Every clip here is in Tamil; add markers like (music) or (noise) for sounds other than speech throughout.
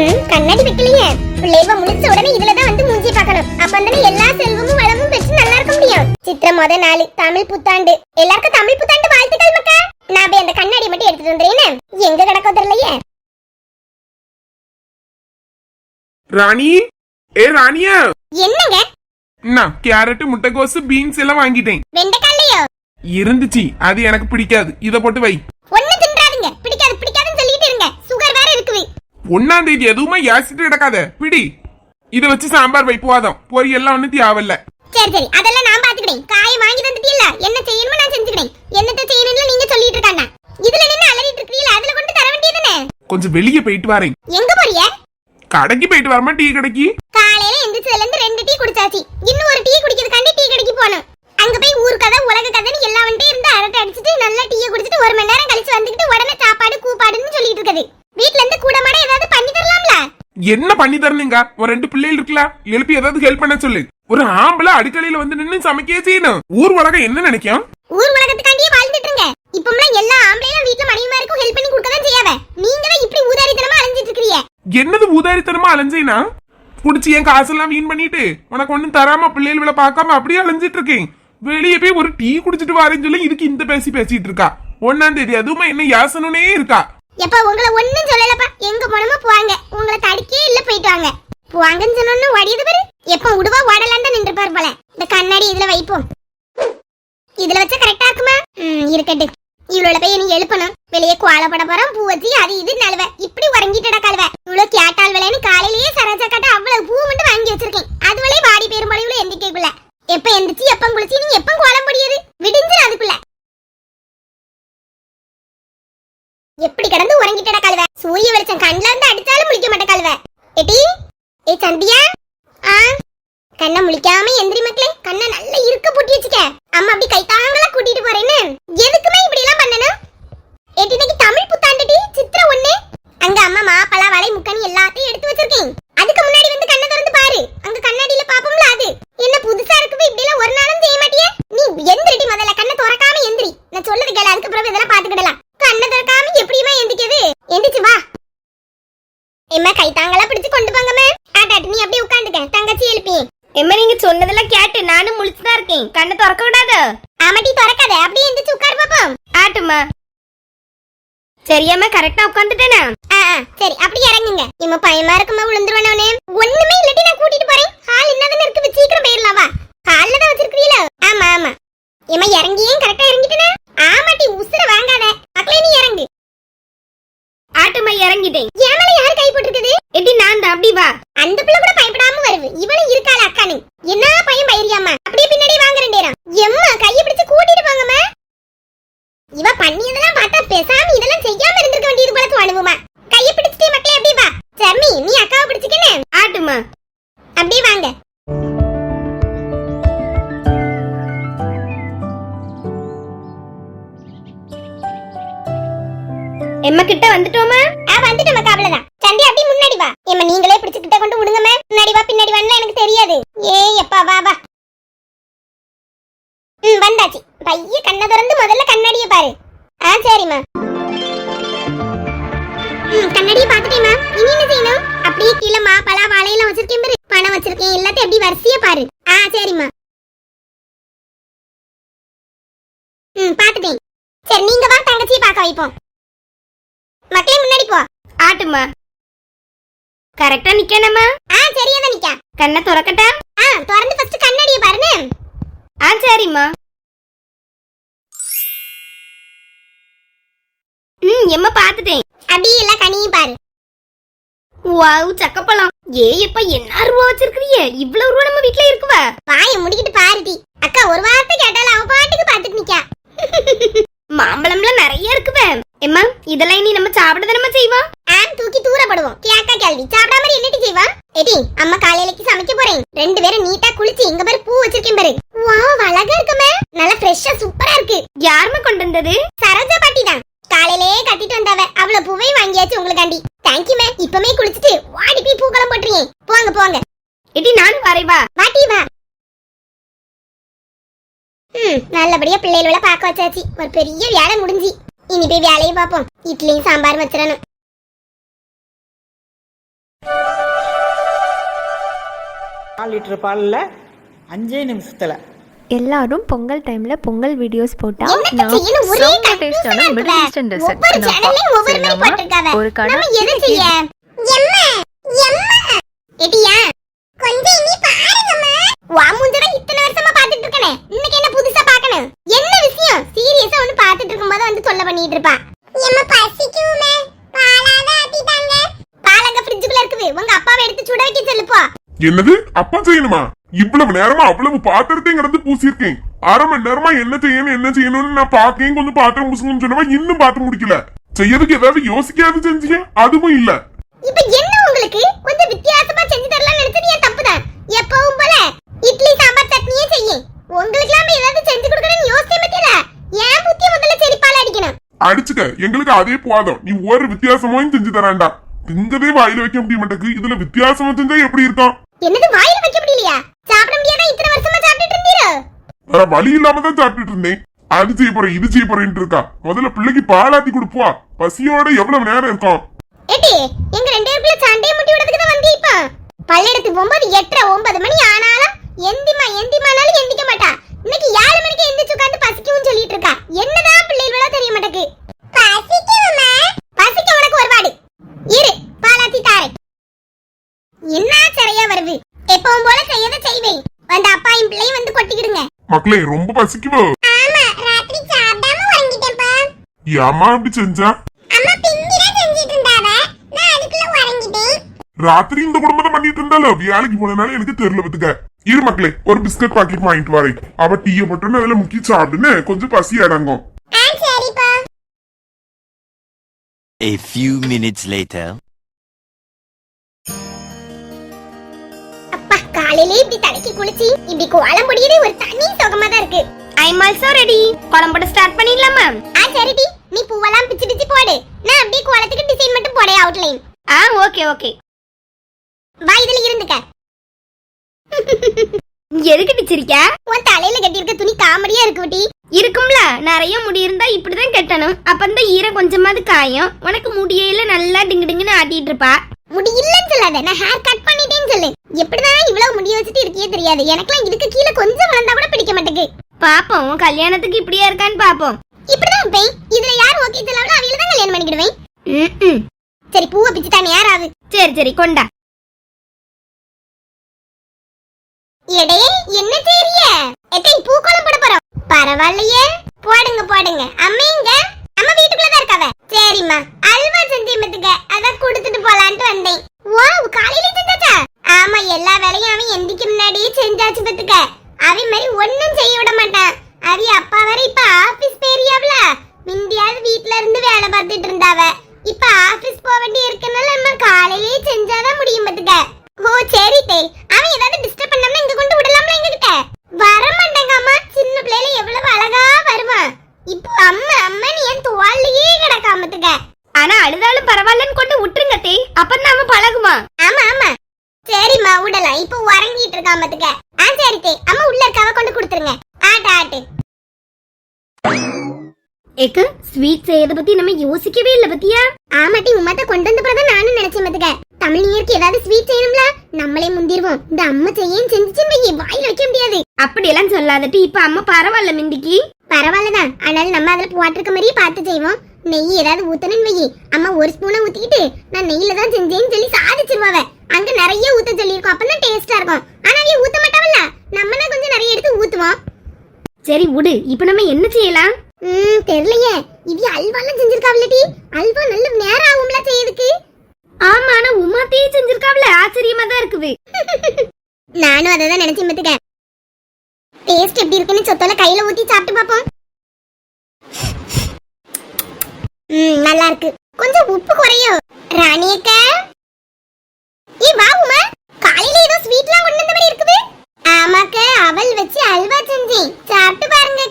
ம், கண்ணாடி வைக்கலையே. பிள்ளைவ முழிச்ச உடனே இதுலதான் வந்து மூஞ்சி பார்க்கணும். அப்பந்தானே எல்லா செல்வமும் வளமும் பெற்று நல்லா இருக்க முடியும். சித்திர முத நாள் தமிழ் புத்தாண்டு. எல்லாருக்கும் தமிழ் புத்தாண்டு வாழ்த்துக்கள் மக்கா நான் போய் அந்த கண்ணாடி மட்டும் எடுத்துட்டு வந்துறேன் எங்க கிடக்கோ தெரியலையே. ராணி? ஏ ராணியா? என்னங்க? நான் கேரட் முட்டைக்கோசு பீன்ஸ் எல்லாம் வாங்கிட்டேன். வெண்டைக்காலையோ இருந்துச்சு. அது எனக்கு பிடிக்காது. இத போட்டு வை ஒண்ணு தின்றாதீங்க பிடிக்காது பிடிக்காதுன்னு சொல்லிட்டு இருங்க சுகர் வேற இருக்குது ஒன்னாம் தேதி எதுவுமே யாசிட்டு கிடக்காத. பிடி. இத வச்சு சாம்பார் வை போதும். பொரியெல்லாம் ஒண்ணு தேவையில்ல. சரி சரி. அதெல்லாம் நான் பாத்துக்கிறேன் காயை வாங்கி தந்துட்டீல்ல? என்ன செய்யணுமோ நான் செஞ்சுக்கிறேன் என்னத்த செய்யணும்னு நீங்க சொல்லிட்டு இருக்காங்க. இதுல நின்னு அலறிட்டு இருக்கீங்களா அதுல கொண்டு தர வேண்டியதுதானே? கொஞ்சம் வெளியே போயிட்டு வரேன். எங்க போறிய? கடைக்கு போயிட்டு வரமா டீ கடைக்கு? காலையில எந்திரிச்சதுல இருந்து ரெண்டு டீ குடிச்சாச்சு. இன்னும் ஒரு டீ குடிக்கிறதுக்காண்டி டீ கடைக்கு போகணும் அங்க போய் ஊர் கதை உலக கதைன்னு எல்லா வந்துட்டே இருந்து அரட்டை அடிச்சிட்டு நல்லா டீயை குடிச்சிட்டு ஒரு மணி நேரம் கழிச்சு வந்துக்கிட்டு உடனே சாப்பாடு கூப்பாடுன்னு சொல்லிட்டு இருக்குது வீட்ல இருந்து கூட மாட ஏதாவது பண்ணி தரலாம்ல என்ன பண்ணி தரணுங்க? ஒரு ரெண்டு பிள்ளைகள் இருக்குல்ல எழுப்பி ஏதாவது ஹெல்ப் பண்ண சொல்லு. ஒரு ஆம்பளை அடுக்கலையில வந்து நின்னு சமைக்கவே செய்யணும். ஊர் உலகம் என்ன நினைக்கும்? ஊர் உலகத்துக்காண்டியே வாழ்ந்துட்டு இருங்க இப்பமெல்லாம் எல்லா ஆம்பளையும் வீட்ல மனைவிமாருக்கும் ஹெல்ப் பண்ணி கொடுக்க தான் செய்யாவ நீங்க தான் இப்படி ஊதாரித்தனமா அலைஞ்சிட்டு இருக்கீங்க என்னது ஊதாரித்தனமா அலைஞ்சேனா? புடிச்சு என் காசெல்லாம் வீண் பண்ணிட்டு உனக்கு ஒண்ணும் தராம பிள்ளைகளை பார்க்காம அப்படியே அலைஞ்சிட்டு இருக்கேன் வெளியே போய் ஒரு டீ குடிச்சிட்டு வரேன்னு சொல்லி இதுக்கு இந்த பேசி பேசிட்டு இருக்கா. ஒன்னாம் தேதி அதுவுமே என்ன யாசனே இருக்கா. எப்பா உங்களை ஒண்ணும் சொல்லலப்பா. எங்க போனமோ போவாங்க. உங்களை தடுக்கே இல்ல போயிட்டு வாங்க. போவாங்கன்னு சொன்னோன்னு ஓடியது பாரு. எப்ப உடுவா ஓடலாம் தான் போல. இந்த கண்ணாடி இதுல வைப்போம். இதுல வச்சா கரெக்டா இருக்குமா? ம் இருக்கட்டு. இவ்வளவு போய் நீ எழுப்பணும். வெளியே கோலப்பட போறோம் பூ வச்சு அது இது நழுவ. இப்படி உறங்கிட்டடா கழுவ. இவ்வளவு கேட்டால் விலைன்னு காலையிலேயே சரோஜா கட்ட அவ்வளவு பூ மட்டும் வாங்கி வச்சிருக்கேன் அதுவளே வாடி பெருமளவு இவ்வளவு எந்திக்கைக்குள்ள எப்ப எந்திரிச்சு எப்ப குளிச்சு நீ எப்ப கோலம் முடியுது விடிஞ்சிரு அதுக்குள்ள எப்படி கிடந்து உறங்கிட்டட கழுவ சூரிய வெளிச்சம் கண்ணுல இருந்து அடிச்சாலும் முழிக்க மாட்ட கழுவ எட்டி ஏ சந்தியா ஆ கண்ணை முழிக்காம எந்திரி மக்களே கண்ணை நல்லா இருக்க பூட்டி வச்சுக்க அம்மா அப்படி கை தாங்களா கூட்டிட்டு போறேன்னு எதுக்குமே இப்படி எல்லாம் பண்ணணும் ஏட்டி இன்னைக்கு தமிழ் புத்தாண்டுடி சித்திர ஒண்ணு அங்க அம்மா மாப்பழா வலை முக்கணி எல்லாத்தையும் எடுத்து வச்சிருக்கேன் அதுக்கு முன்னாடி வந்து கண்ணை திறந்து பாரு. அங்க கண்ணாடியில பாப்போம்ல அது. என்ன புதுசா இருக்குது இப்படி எல்லாம் ஒரு நாளும் செய்ய மாட்டியே? நீ எந்திரிடி முதல்ல. கண்ணை திறக்காம எந்திரி. நான் சொல்லது கேளு அதுக்கு பிறகு இதெல்லாம் பாத்துக்கிடலாம். கண்ணை திறக்காம எப்படியுமா எந்திரிக்கிறது? எந்திரிச்சு வா. எம்மா கை தாங்களா பிடிச்சு கொண்டு போங்கம்மா ஆட்டாட்டு நீ அப்படியே உட்காந்துக்க. தங்கச்சி எழுப்பி. எம்மா நீங்க சொன்னதெல்லாம் கேட்டு நானும் முழிச்சுதான் இருக்கேன். கண்ணை திறக்க விடாத. ஆமாட்டி திறக்காத. அப்படியே எந்திரிச்சு உட்காரு பாப்போம். ஆட்டுமா சரியாம்மா கரெக்டா உட்காந்துட்டேனா? ஆ, சரி அப்படி இறங்குங்க. இம்ம பயமா இருக்குமா விழுந்துருவானே ஒண்ணுமே இல்லாட்டி நான் கூட்டிட்டு போறேன். ஹால் என்னதானே இருக்கு? சீக்கிரம் போயிடலாம் வா. ஹால்ல தான் வச்சிருக்கீங்களா ஆமா ஆமா. இம்மா இறங்கியும் கரெக்டா இறங்கிட்டேனா? ஆமாட்டி உசுர வாங்காத. மக்களே நீ இறங்கு. ஆட்டுமா இறங்கிட்டேன். ஏமல யார் கை போட்டிருக்குது? எப்படி நான் தான் அப்படி வா. அந்த பிள்ளை கூட பயப்படாம வருது இவளும் இருக்காள அக்கானு என்ன பையன் பயிரியாமா அப்படியே பின்னாடி வாங்க ரெண்டேரம் எம்மா கையை பிடிச்சு கூட்டிட்டு போங்கம்மா. இவ பண்ணியதெல்லாம் திறந்து முதல்ல கண்ணாடிய பாரு. ஆ சரிம்மா. கண்ணாடிய பாத்துட்டேம்மா இனி என்ன செய்யணும்? அப்படியே கீழே மா பலா வாழையெல்லாம் வச்சிருக்கேன் பாரு. பணம் வச்சிருக்கேன். எல்லாத்தையும் அப்படியே வரிசையா பாரு. ஆ சரிம்மா. ம் பாத்துட்டேன் சரி நீங்க வா தங்கச்சியை பார்க்க வைப்போம். மக்களே முன்னாடி போ. ஆட்டுமா. கரெக்டா நிக்கணுமா ஆ சரியா தான் நிக்கா. கண்ணை திறக்கட்டா? ஆ திறந்து ஃபர்ஸ்ட் கண்ணாடிய பாருங்க ஆ சரிம்மா. எம்மா பாத்துட்டேன் அப்படியே எல்லாம் கனியும் பாரு. வாவ் சக்கப்பழம் ஏ எப்ப என்ன ரூபா வச்சிருக்கிறியே? இவ்வளவு ரூபா நம்ம வீட்ல இருக்குவா? வாயை முடிக்கிட்டு பாருடி அக்கா ஒரு வார்த்தை கேட்டாலும் அவ பாட்டுக்கு பாத்துட்டு நிக்கா. (laughs) மாம்பழம்லாம் நிறைய இருக்குவே. எம்மா இதெல்லாம் இனி நம்ம சாப்பிட தானே செய்வா? ஆ தூக்கி தூரப்படுவோம். கேக்கா கேள்வி. சாப்பிடாம மாதிரி என்னடி செய்வா? எடி அம்மா காலையிலக்கு சமைக்க போறேன். ரெண்டு பேரும் நீட்டா குளிச்சு இங்க பாரு பூ வச்சிருக்கேன் பாரு. பார்த்தாச்சு ஒரு பெரிய வேலை முடிஞ்சு. இனி போய் வேலையை பார்ப்போம். இட்லியும் சாம்பார் வச்சிடணும். கால் லிட்டர் பாலில் அஞ்சே நிமிஷத்தில். எல்லாரும் பொங்கல் டைம்ல பொங்கல் வீடியோஸ் போட்டா நான் செம்ம டேஸ்டான மிடில் ஒரு கடை உங்க அப்பாவை எடுத்து சுட வைக்க சொல்லு போ. என்னது? அப்பா செய்யணுமா? இவ்வளவு நேரமா அவ்வளவு பாத்திரத்தையும் கிடந்து பூசியிருக்கேன். அரை மணி நேரமா என்ன செய்யணும் என்ன செய்யணும்னு நான் பாக்கேன் கொஞ்சம் பாத்திரம் பூசணும்னு சொன்னவா இன்னும் பார்த்து முடிக்கல. செய்யறதுக்கு ஏதாவது யோசிக்காது செஞ்சீங்க அதுவும் இல்ல. இப்ப என்ன உங்களுக்கு? கொஞ்சம் வித்தியாசமா செஞ்சு தரலாம்னு நினைச்சது என் தப்புதான் எப்பவும் போல இட்லி சாம்பார் சட்னியே செய்ய உங்களுக்கு ஏதாவது செஞ்சு கொடுக்கணும்னு யோசிச்சே பத்தியல ஏன் புத்திய முதல்ல செரிப்பால அடிக்கணும். அடிச்சுக்க. எங்களுக்கு அதே போதும். நீ ஒரு வித்தியாசமும் செஞ்சு தரான்டா. திங்கதே வாயில வைக்க முடிய மாட்டேங்குது இதுல வித்தியாசமா செஞ்சா எப்படி இருக்கும் என்னது வாயில வைக்க முடியலையா? சாப்பிட முடியாதா? இத்தனை வருஷமா சாப்பிட்டுட்டு இருந்தீரோ? வேற வழி இல்லாம தான் சாப்பிட்டுட்டு இருந்தேன். அது செய்ய போறேன் இது செய்ய போறேன்ட்டு இருக்கா. முதல்ல பிள்ளைக்கு பாலாத்தி கொடுப்பா. பசியோட எவ்வளவு நேரம் இருக்கும் ஏட்டி எங்க ரெண்டு பேருக்குள்ள சண்டையை முட்டி விடுறதுக்கு தான் வந்தீ இப்ப? பல்லெடுத்து போகும்போது எட்டரை ஒன்பது மணி ஆனாலும் எந்திமா எந்திமானாலும் எந்திக்க மாட்டா. இன்னைக்கு ஏழு மணிக்கு எந்திரிச்சு உட்காந்து பசிக்கவும் சொல்லிட்டு இருக்கா. என்னதான் பிள்ளைகளோ தெரிய மாட்டேக்கு பசிக்குமா பசிக்க உனக்கு ஒரு பாடு இரு பாலாத்தி தாரேன் என்ன சரியா வருது எப்பவும் போல செய்யத செய்வேன் வந்த அப்பாயும் பிள்ளையும் வந்து கொட்டிக்கிடுங்க மக்களே ரொம்ப பசிக்குவோ ஆமா ராத்திரி சாப்பிடாம உறங்கிட்டேன்ப்பா. ஏமா அப்படி செஞ்சா? அம்மா பிங்கிதான் செஞ்சிட்டு இருந்தாவ நான் அதுக்குள்ள உறங்கிட்டேன். ராத்திரி இந்த குடும்பத்தை பண்ணிட்டு இருந்தால வேலைக்கு போனனால எனக்கு தெரியல பத்துக்க இரு மக்களே ஒரு பிஸ்கட் பாக்கெட் வாங்கிட்டு வரேன். அவ டீய போட்டு அதுல முக்கி சாப்பிட்டுன்னு கொஞ்சம் பசி அடங்கும். ஆ சரிப்பா. A few minutes later. காலையிலே இப்படி தலைக்கு குளிச்சு இப்படி கோலம் முடியதே ஒரு தனி சுகமா தான் இருக்கு. ஐ எம் ஆல்சோ ரெடி குழம்போட ஸ்டார்ட் பண்ணிடலாமா ஆ சரிடி நீ பூவெல்லாம் பிச்சு பிச்சு போடு. நான் அப்படியே கோலத்துக்கு டிசைன் மட்டும் போட அவுட்லைன் ஆ ஓகே ஓகே வா இதுல இருந்துக்க. எதுக்கு பிச்சிருக்க? உன் தலையில கட்டியிருக்க துணி காமெடியா இருக்கு குட்டி இருக்கும்ல. நிறைய முடி இருந்தா இப்படிதான் கட்டணும். அப்ப அந்த ஈரம் கொஞ்சமாவது காயும். உனக்கு முடியல நல்லா டிங்கு டிங்குன்னு ஆட்டிட்டு இருப்பா. முடி இல்லன்னு சொல்லாத. நான் ஹேர் கட் பண்ணிட்டேன்னு சொல்லு. எப்படிதான் இவ்வளவு முடி வச்சுட்டு இருக்கியே தெரியாது. எனக்கெல்லாம் இதுக்கு கீழே கொஞ்சம் வளர்ந்தா கூட பிடிக்க மாட்டேங்குது பாப்போம். கல்யாணத்துக்கு இப்படியா இருக்கான்னு பாப்போம். இப்படிதான் வைப்பேன் இதுல யார் ஓகே சொல்லாமல அவையில தான் கல்யாணம் பண்ணிக்கிடுவேன். சரி பூவை பிச்சு தான் யாராவது சரி சரி கொண்டா. எடையே என்ன செய்றிய எத்தை பூக்கோலம் போட போறோம். பரவாயில்லையே போடுங்க போடுங்க அம்மைங்க அம்மா வீட்டுக்குள்ள தான் இருக்காவ சரிம்மா அல்வா செஞ்சேன் பத்துக்க அதான் கொடுத்துட்டு போலான்ட்டு வந்தேன் ஓ காலையில செஞ்சாச்சா ஆமா எல்லா வேலையும் அவன் எந்திக்க முன்னாடியே செஞ்சாச்சு பத்துக்க அவன் மாதிரி ஒண்ணும் செய்ய விட மாட்டான் அவ அப்பா வர இப்ப ஆபீஸ் பேரியாவல முந்தியாவது வீட்ல இருந்து வேலை பார்த்துட்டு இருந்தாவ இப்ப ஆபீஸ் போக வேண்டி இருக்கனால நம்ம காலையிலேயே செஞ்சாதான் முடியும் பத்துக்க ஓ சரி தே அவன் ஏதாவது டிஸ்டர்ப் பண்ணாம இங்க கொண்டு விடலாம்ல எங்க கிட்ட வர மாட்டாங்க அம்மா சின்ன பிள்ளைல எவ்வளவு அழகா வருவான் இப்போ அம்மா அம்மா நீ என் துவாலையே கிடக்காமத்துக்க ஆனா அழுதாலும் பரவாயில்லன்னு கொண்டு விட்டுருங்க தே அப்ப நாம பழகுமா ஆமா ஆமா சரிம்மா விடலாம் இப்போ உறங்கிட்டு இருக்காமத்துக்க ஆ சரி தே அம்மா உள்ள இருக்காவ கொண்டு கொடுத்துருங்க ஆட்டு ஆட்டு ஏக்கு ஸ்வீட் செய்யறத பத்தி நம்ம யோசிக்கவே இல்ல பத்தியா? ஆமாட்டி உமாத்த கொண்டு வந்து பிறகு நானும் நினைச்சேன் மத்துக்க தமிழ் நியூருக்கு ஏதாவது ஸ்வீட் செய்யணும்ல? நம்மளே முந்திருவோம். இந்த அம்மா செய்யும் செஞ்சுச்சுன்னு வையே வாயில வைக்க முடியாது. அப்படியெல்லாம் சொல்லாதட்டி இப்ப அம்மா பரவாயில்ல மிந்திக்கு. பரவாயில்லதான் ஆனாலும் நம்ம அதுல போட்டிருக்க மாதிரியே பார்த்து செய்வோம். நெய் ஏதாவது ஊத்தணும்னு வையி. அம்மா ஒரு ஸ்பூனை ஊத்திக்கிட்டு நான் நெய்யில தான் செஞ்சேன்னு சொல்லி சாதிச்சிருவாவ அங்க நிறைய ஊத்த சொல்லியிருக்கோம். அப்பதான் டேஸ்டா இருக்கும். ஆனா அவங்க ஊத்த மாட்டாவல்ல. நம்மனா கொஞ்சம் நிறைய எடுத்து ஊத்துவோம். சரி விடு. இப்ப நம்ம என்ன செய்யலாம்? ம் தெரியலையே. இது அல்வாலாம் செஞ்சிருக்காவல்லடி. அல்வா நல்ல நேரம் ஆகும்ல செய்யறதுக்கு. ஆமா ஆனா உமாத்தையே செஞ்சிருக்காவல ஆச்சரியமா தான் இருக்குது. (laughs) நானும் அதை தான் நினைச்சு மத்துக்க டேஸ்ட் எப்படி இருக்குன்னு சொத்தோல கையில ஊத்தி சாப்பிட்டு பாப்போம் ம் நல்லா இருக்கு. கொஞ்சம் உப்பு குறையும் ராணி அக்கா. ஏ வா உமா. காலையில ஏதோ ஸ்வீட்லாம் கொண்டு வந்த மாதிரி இருக்குது. ஆமாக்கா அவல் வச்சு அல்வா செஞ்சேன். சாப்பிட்டு பாருங்க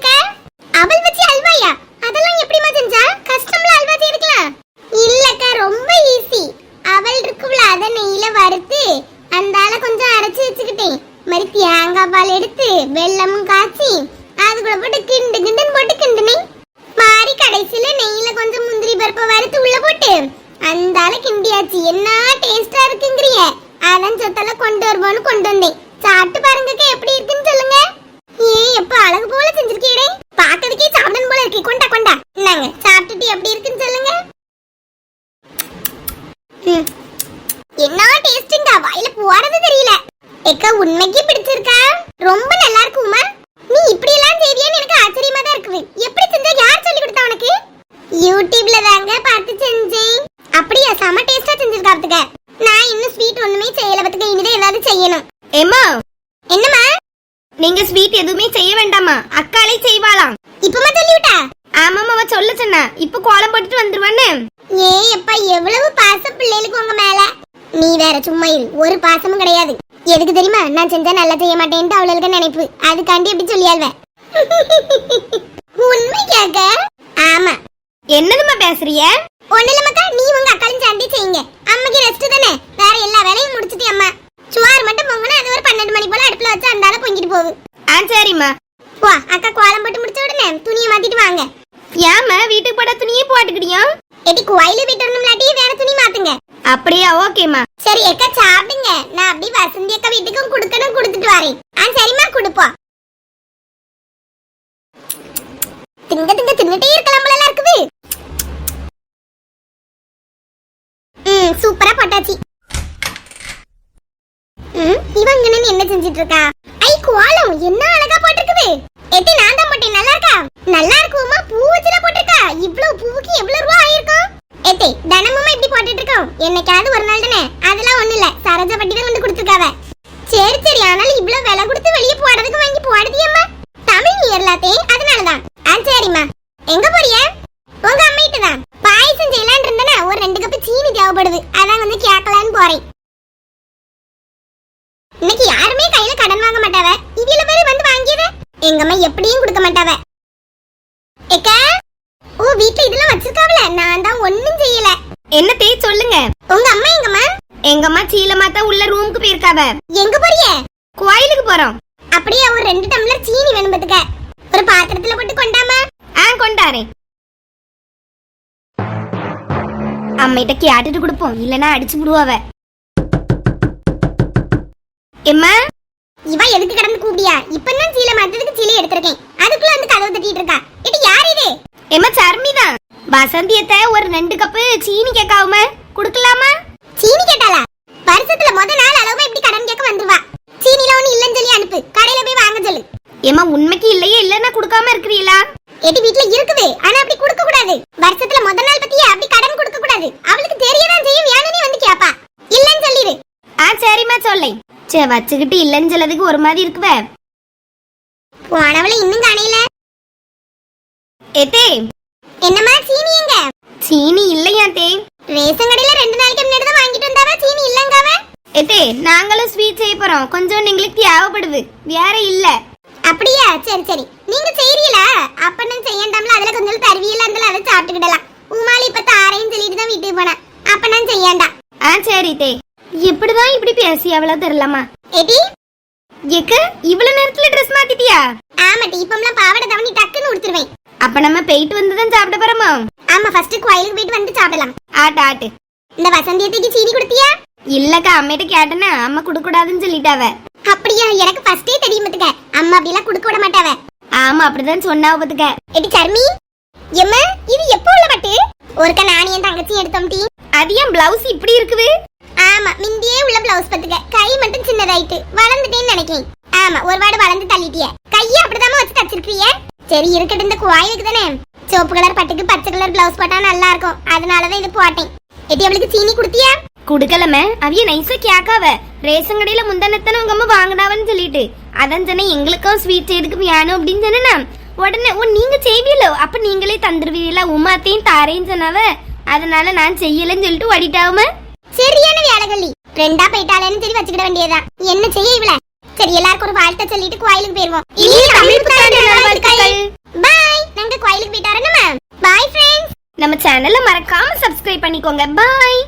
அவள் வச்சு அல்வாயா? அதெல்லாம் எப்படிமா செஞ்சா? கஷ்டம் அல்வா செய்யறதுக்கலாம் இல்லக்கா ரொம்ப ஈஸி அவல் இருக்குல்ல அத நெய்யில வறுத்து அந்தால கொஞ்சம் அரைச்சு வச்சுக்கிட்டேன் மாதிரி தேங்காய் பால் எடுத்து வெல்லமும் காய்ச்சி அதுக்குள்ள போட்டு கிண்டு கிண்டுன்னு போட்டு கிண்டுனேன் மாறி கடைசியில நெய்யில கொஞ்சம் முந்திரி பருப்பை வறுத்து உள்ள போட்டு அந்தால கிண்டியாச்சு என்ன டேஸ்டா இருக்குங்கிறிய அதான் சொத்தால கொண்டு வருவோன்னு கொண்டு வந்தேன் சாப்பிட்டு பாருங்க எப்படி இருக்குன்னு சொல்லுங்க ஏன் எப்ப அழகு போல செஞ்சிருக்கீடே பாக்கிறதுக்கே சாப்பிடணும் போல இருக்கு கொண்டா கொண்டா இந்தாங்க சாப்பிட்டுட்டு எப்படி இருக்குன்னு சொல்லுங்க ம். என்ன டேஸ்டிங்கா வாயில போறது தெரியல எக்கா உண்மைக்கு பிடிச்சிருக்கா ரொம்ப நல்லா இருக்கு உமா நீ இப்படி எல்லாம் செய்வியான்னு எனக்கு ஆச்சரியமா தான் இருக்குது எப்படி செஞ்ச யார் சொல்லி கொடுத்தா உனக்கு யூடியூப்ல தாங்க பார்த்து செஞ்சேன் அப்படியா செம டேஸ்டா செஞ்சிருக்கா பாத்துக்க நான் இன்னும் ஸ்வீட் ஒண்ணுமே செய்யல பாத்துக்க இனிதான் ஏதாவது செய்யணும் ஏமா என்னம்மா நீங்க ஸ்வீட் எதுவுமே செய்ய வேண்டாமா அக்காலே செய்வாளாம் இப்பமா சொல்லி விட்டா ஆமாமா அவ சொல்ல சொன்னா. இப்ப கோலம் போட்டுட்டு வந்துருவான்னு. ஏ எப்பா எவ்வளவு பாசம் பிள்ளைகளுக்கு உங்க மேல? நீ வேற சும்மா இரு. ஒரு பாசமும் கிடையாது. எதுக்கு தெரியுமா? நான் செஞ்சா நல்லா செய்ய மாட்டேன்ட்டு அவளுக்கு நினைப்பு. அதுக்காண்டி எப்படி சொல்லியாள்வ. (laughs) உண்மை கேக்க? ஆமா. என்னதுமா பேசுறிய ஒண்ணு இல்லம்மாக்கா நீ உங்க அக்காலும் சேர்ந்தே செய்யுங்க. அம்மைக்கு ரெஸ்ட் தானே? வேற எல்லா வேலையும் முடிச்சிட்டு அம்மா? சுவார் மட்டும் பொங்கனா அது ஒரு பன்னெண்டு மணி போல அடுப்புல வச்சு அந்தால பொங்கிட்டு போகும் ஆ சரிம்மா. வா அக்கா கோலம் போட்டு முடிச்ச உடனே துணியை மாத்திட்டு வாங்க. ஏம்மா வீட்டுக்கு போட துணியே போட்டுக்கிட்டியும் எட்டி கோயில போயிட்டு வரணும்லாட்டி வேற துணி மாத்துங்க. அப்படியா ஓகேம்மா. சரி அக்கா சாப்பிடுங்க. நான் அப்படி வசந்தி அக்கா வீட்டுக்கும் கொடுக்கணும் கொடுத்துட்டு வரேன். ஆ சரிம்மா கொடுப்போம் திங்க திங்க தின்னுட்டே இருக்கலாம் போல இருக்குது. ம் சூப்பரா போட்டாச்சு. ம் இவங்க என்ன செஞ்சிட்டு இருக்கா? ஐ கோலம் என்ன அழகா போட்டிருக்குது எத்தி நான் தான் போட்டேன் நல்லா இருக்கா நல்லா இருக்குமா பூ வச்சுல போட்டிருக்கா இவ்வளவு பூவுக்கு எவ்வளவு ரூபா ஆயிருக்கும் ஏத்தே தினமும் இப்படி போட்டுட்டு இருக்கோம் என்னைக்காவது ஒரு நாள் தானே அதெல்லாம் ஒண்ணு இல்ல சரோஜா பட்டி தான் கொண்டு கொடுத்துருக்காவ சரி சரி ஆனாலும் இவ்வளவு விலை கொடுத்து வெளியே போடுறதுக்கு வாங்கி போடுதியம்மா தமிழ் இயர்லாத்தே அதனாலதான் ஆ சரிம்மா எங்க போறிய உங்க அம்மிட்டு தான் பாயசம் செய்யலாம்னு இருந்தேனா ஒரு ரெண்டு கப் சீனி தேவைப்படுது அதான் வந்து கேட்கலான்னு போறேன் இன்னைக்கு யாருமே கையில கடன் வாங்க மாட்டாவ. இவ்வளவு பேர் வந்து வாங்கியத. எங்க அம்மா எப்படியும் கொடுக்க மாட்டாவ. எக்கா ஓ வீட்ல இதெல்லாம் வச்சிருக்காவல? நான் தான் ஒண்ணும் செய்யல. என்ன தே சொல்லுங்க. உங்க அம்மா எங்கம்மா எங்கம்மா சீலமாத்தா உள்ள ரூமுக்கு போயிருக்காவ. எங்க போறிய? கோயிலுக்கு போறோம். அப்படியே ஒரு ரெண்டு டம்ளர் சீனி வேணும் பாத்துக்க. ஒரு பாத்திரத்துல போட்டு கொண்டாமா? ஆ கொண்டாரேன் அம்மிட்ட கேட்டுட்டு கொடுப்போம். இல்லனா அடிச்சு விடுவாவ எம்மா இவ எதுக்கு கடந்து கூப்பிடியா? இப்பதான் சீலை மாத்ததுக்கு சீலை எடுத்திருக்கேன். அதுக்குள்ள வந்து கதவு தட்டிட்டு இருக்கா. இது யார் இது? எம்மா சர்மிதான் வசந்தியத்தை ஒரு ரெண்டு கப்பு சீனி கேட்காம குடுக்கலாமா? சீனி கேட்டாளா? வருஷத்துல முத நாள் அளவு இப்படி கடன் கேட்க வந்துருவா. சீனில ஒண்ணு இல்லன்னு சொல்லி அனுப்பு. கடையில போய் வாங்க சொல்லு. ஏம்மா உண்மைக்கு இல்லையே இல்லன்னா கொடுக்காம இருக்கிறீங்களா? எடி வீட்ல இருக்குது. ஆனா அப்படி கொடுக்க கூடாது. வருஷத்துல முத நாள் பத்தியே அப்படி கடன் கொடுக்க கூடாது அவளுக்கு தெரியதான் செய்யும் வேணும்னு வந்து கேப்பா இல்லன்னு சொல்லிடு ஆ சரிம்மா சொல்லேன் சே வச்சுக்கிட்டு இல்லைன்னு சொல்லதுக்கு ஒரு மாதிரி இருக்குவே. போனவளை இன்னும் காணையில ஏத்தே. என்னம்மா சீனி எங்க? சீனி இல்லையா தே ரேஷன் கடையில ரெண்டு நாளைக்கு முன்னாடி தான் வாங்கிட்டு வந்தாவ சீனி இல்லங்காவ ஏத்தே நாங்களும் ஸ்வீட் செய்ய போறோம். கொஞ்சம் எங்களுக்கு தேவைப்படுது. வேற இல்ல. அப்படியா? சரி சரி. நீங்க செய்றீங்களா? அப்ப நான் செய்யண்டாம்ல அதுல கொஞ்சம் தருவியல இருந்தாலும் அதை சாப்பிட்டுக்கிடலாம். உமாலி இப்ப தாரேன்னு சொல்லிட்டு தான் வீட்டுக்கு போனேன். அப்ப நான் செய்யண்டா ஆ சரி தே இப்படி பேசி அவ்வளவு தெரியலாமா எடி. எக்க இவ்வளவு நேரத்துல ட்ரெஸ் மாத்திட்டியா? ஆமா டீப்பம்லாம் பாவாடை தவணி டக்குன்னு உடுத்துருவேன். அப்ப நம்ம போயிட்டு வந்து தான் சாப்பிட போறோமோ? ஆமா ஃபர்ஸ்ட் கோயிலுக்கு போயிட்டு வந்து சாப்பிடலாம். ஆட்டு ஆட்டு. இந்த வசந்தியத்துக்கு சீனி கொடுத்தியா? இல்லக்கா அம்மிட்ட கேட்டேன்னா அம்மா கொடுக்க கூடாதுன்னு சொல்லிட்டாவ. அப்படியா எனக்கு ஃபர்ஸ்டே தெரியும் பாத்துக்க. அம்மா அப்படிலாம் கொடுக்க விட மாட்டாவ. ஆமா அப்படிதான் சொன்னாவ பாத்துக்க. எடி சர்மி. எம்மா இது எப்போ உள்ள பட்டு? ஒருக்க நானும் என் தங்கச்சியும் எடுத்தோம் டீ அது ஏன் பிளவுஸ் இப்படி இருக்குது? ஆமா மிந்தியே உள்ள பிளவுஸ் பத்துக்க. கை மட்டும் சின்னதாயிட்டு. வளர்ந்துட்டேன்னு நினைக்கிறேன் ஆமா ஒரு வாடு வளர்ந்து தள்ளிட்டிய. கையை அப்படிதாம்மா வச்சு தச்சிருக்கிய சரி இருக்கட்டும் இந்த கோயிலுக்கு தானே. சிவப்பு கலர் பட்டுக்கு பச்சை கலர் பிளவுஸ் போட்டா நல்லா இருக்கும் அதனாலதான் இது போட்டேன். எட்டி அவளுக்கு சீனி குடுத்தியா? குடுக்கலமே அவிய நைஸா கேக்காவ. ரேஷன் கடையில முந்தானத்தன உங்க அம்மா வாங்கினாவன்னு சொல்லிட்டு. அதான் சொன்னேன் எங்களுக்கும் ஸ்வீட் செய்யறதுக்கு வேணும் அப்படின்னு சொன்னா உடனே ஓ நீங்க செய்வீங்களோ அப்ப நீங்களே தந்துருவீங்களா உமாத்தையும் தாரேன்னு சொன்னாவ. அதனால நான் செய்யலன்னு சொல்லிட்டு ஓடிட்டாவுமே சரியான வேலைகளி. ரெண்டா போயிட்டாலேன்னு சரி வச்சுக்கிட வேண்டியதுதான். என்ன செய்ய இவள? சரி எல்லாருக்கும் ஒரு வாழ்த்தை சொல்லிட்டு கோயிலுக்கு போயிருவோம். பாய் நாங்க கோயிலுக்கு போயிட்டு வரணுமா பாய் ஃப்ரெண்ட்ஸ் நம்ம சேனலை மறக்காம சப்ஸ்கிரைப் பண்ணிக்கோங்க. பாய்